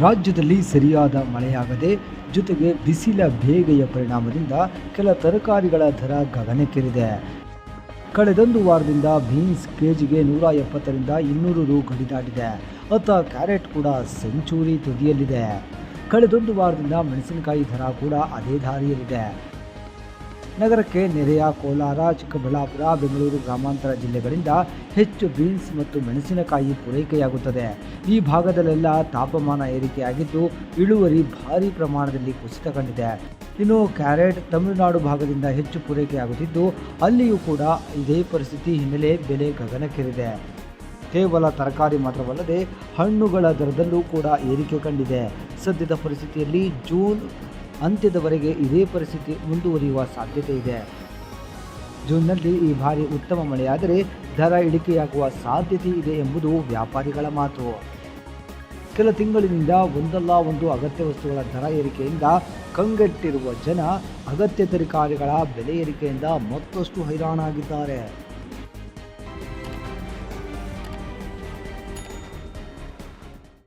ರಾಜ್ಯದಲ್ಲಿ ಸರಿಯಾದ ಮಳೆಯಾಗದೆ ಜೊತೆಗೆ ಬಿಸಿಲ ಬೇಗೆಯ ಪರಿಣಾಮದಿಂದ ಕೆಲ ತರಕಾರಿಗಳ ದರ ಗಗನಕ್ಕೇರಿದೆ. ಕಳೆದೊಂದು ವಾರದಿಂದ ಬೀನ್ಸ್ ಕೆಜಿಗೆ ನೂರ ಎಪ್ಪತ್ತರಿಂದ ಇನ್ನೂರು ರು ಗಡಿ ದಾಟಿದೆ. ಅತ್ತ ಕ್ಯಾರೆಟ್ ಕೂಡ ಸೆಂಚುರಿ ತುದಿಯಲ್ಲಿದೆ. ಕಳೆದೊಂದು ವಾರದಿಂದ ಮೆಣಸಿನಕಾಯಿ ದರ ಕೂಡ ಅದೇ ದಾರಿಯಲ್ಲಿದೆ. ನಗರಕ್ಕೆ ನೆರೆಯ ಕೋಲಾರ, ಚಿಕ್ಕಬಳ್ಳಾಪುರ, ಬೆಂಗಳೂರು ಗ್ರಾಮಾಂತರ ಜಿಲ್ಲೆಗಳಿಂದ ಹೆಚ್ಚು ಬೀನ್ಸ್ ಮತ್ತು ಮೆಣಸಿನಕಾಯಿ ಪೂರೈಕೆಯಾಗುತ್ತದೆ. ಈ ಭಾಗದಲ್ಲೆಲ್ಲ ತಾಪಮಾನ ಏರಿಕೆಯಾಗಿದ್ದು ಇಳುವರಿ ಭಾರಿ ಪ್ರಮಾಣದಲ್ಲಿ ಕುಸಿತ ಕಂಡಿದೆ. ಇನ್ನು ಕ್ಯಾರೆಟ್ ತಮಿಳುನಾಡು ಭಾಗದಿಂದ ಹೆಚ್ಚು ಪೂರೈಕೆಯಾಗುತ್ತಿದ್ದು ಅಲ್ಲಿಯೂ ಕೂಡ ಇದೇ ಪರಿಸ್ಥಿತಿ ಹಿನ್ನೆಲೆ ಬೆಲೆ ಗಗನಕ್ಕೇರಿದೆ. ಕೇವಲ ತರಕಾರಿ ಮಾತ್ರವಲ್ಲದೆ ಹಣ್ಣುಗಳ ದರದಲ್ಲೂ ಕೂಡ ಏರಿಕೆ ಕಂಡಿದೆ. ಸದ್ಯದ ಪರಿಸ್ಥಿತಿಯಲ್ಲಿ ಜೂನ್ ಅಂತ್ಯದವರೆಗೆ ಇದೇ ಪರಿಸ್ಥಿತಿ ಮುಂದುವರಿಯುವ ಸಾಧ್ಯತೆ ಇದೆ. ಜೂನ್ನಲ್ಲಿ ಈ ಬಾರಿ ಉತ್ತಮ ಮಳೆಯಾದರೆ ದರ ಇಳಿಕೆಯಾಗುವ ಸಾಧ್ಯತೆ ಇದೆ ಎಂಬುದು ವ್ಯಾಪಾರಿಗಳ ಮಾತು. ಕೆಲ ತಿಂಗಳಿನಿಂದ ಒಂದಲ್ಲ ಒಂದು ಅಗತ್ಯ ವಸ್ತುಗಳ ದರ ಏರಿಕೆಯಿಂದ ಕಂಗೆಟ್ಟಿರುವ ಜನ ಅಗತ್ಯ ತರಕಾರಿಗಳ ಬೆಲೆ ಏರಿಕೆಯಿಂದ ಮತ್ತಷ್ಟು ಹೈರಾಣಾಗಿದ್ದಾರೆ.